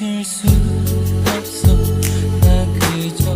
잊을 수 없어. 나 그저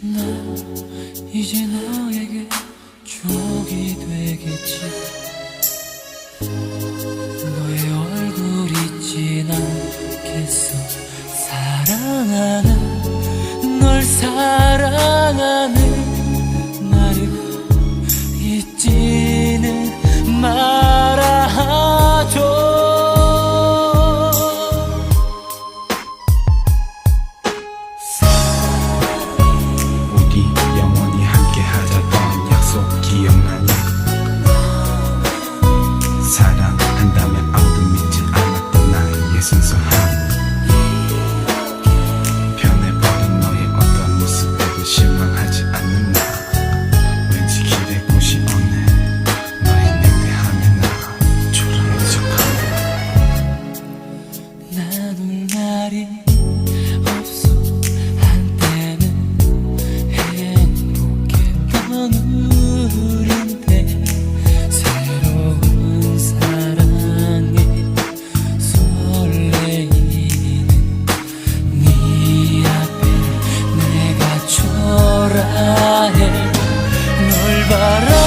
난 이제 너에게 족이 되겠지. But.